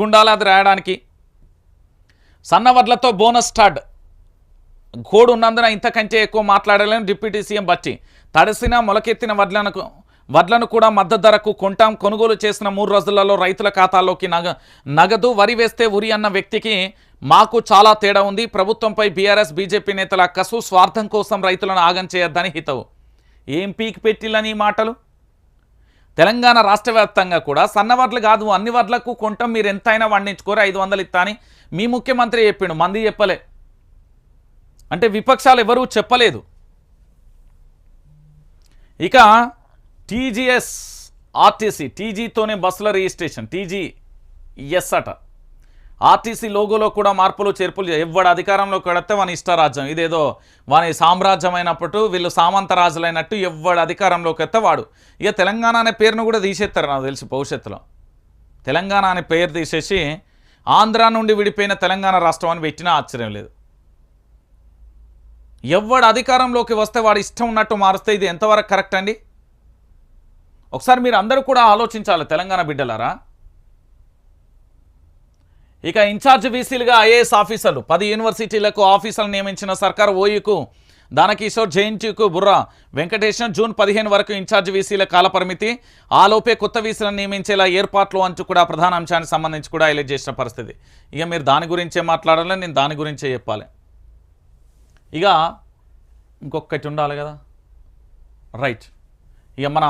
గుండాలాది అది రాయడానికి. సన్నవడ్లతో bonus start code ఉన్నందున ఇంతకంటే ఎక్కువ మాట్లాడలేని డిప్యూటీ సీఎం బట్టి తడిసిన మొలకెత్తిన వడ్లను వడ్లను కూడా మద్దతు ధరకు కొంటాం కొనుగోలు చేసిన మూడు రోజులలో రైతుల ఖాతాలోకి నగ నగదు వరి వేస్తే ఉరి అన్న వ్యక్తికి మాకు చాలా తేడా ఉంది. ప్రభుత్వంపై బీఆర్ఎస్ బీజేపీ నేతల కసు స్వార్థం కోసం రైతులను ఆగం చేయొద్దని హితవు. ఏం పీకి పెట్టిల్లని ఈ మాటలు? తెలంగాణ రాష్ట్ర వ్యాప్తంగా కూడా సన్న వడ్లు కాదు అన్ని వడ్లకు కొంటం మీరు ఎంతైనా వండించుకోరు ఐదు వందలు ఇస్తా అని మీ ముఖ్యమంత్రి చెప్పిండు. మంది చెప్పలే. అంటే విపక్షాలు ఎవరూ చెప్పలేదు. ఇక టీజీఎస్ ఆర్టీసీ టీజీతోనే బస్సుల రిజిస్ట్రేషన్ టీజీ ఎస్ అట. ఆర్టీసీ లోగోలో కూడా మార్పులు చేర్పులు ఎవ్వడు అధికారంలోకి వెళితే వాని ఇష్టరాజ్యం. ఇదేదో వాని సామ్రాజ్యం అయినప్పుడు వీళ్ళు సామంత రాజులైనట్టు ఎవ్వడు అధికారంలోకి వస్తే వాడు. ఇక తెలంగాణ అనే పేరును కూడా తీసేస్తారు నాకు తెలిసి భవిష్యత్తులో. తెలంగాణ అనే పేరు తీసేసి ఆంధ్ర నుండి విడిపోయిన తెలంగాణ రాష్ట్రం అని పెట్టినా ఆశ్చర్యం లేదు. ఎవడు అధికారంలోకి వస్తే వాడు ఇష్టం ఉన్నట్టు మారుస్తే ఇది ఎంతవరకు కరెక్ట్ అండి? ఒకసారి మీరు అందరూ కూడా ఆలోచించాలి తెలంగాణ బిడ్డలారా. ఇక ఇన్ఛార్జ్ వీసీలుగా ఐఏఎస్ ఆఫీసర్లు పది యూనివర్సిటీలకు ఆఫీసర్లు నియమించిన సర్కార్ ఓయూకు దానకిషోర్ జేఎన్టీకు బుర్రా. వెంకటేశం జూన్ పదిహేను వరకు ఇన్ఛార్జ్ వీసీల కాలపరిమితి ఆలోపే కొత్త వీసీలను నియమించేలా ఏర్పాట్లు అంటూ కూడా ప్రధాన అంశానికి సంబంధించి కూడా హైలైట్ చేసిన పరిస్థితి. ఇక మీరు దాని గురించే మాట్లాడాలి నేను దాని గురించే చెప్పాలి. ఇక ఇంకొకటి ఉండాలి కదా? రైట్. ఇక మన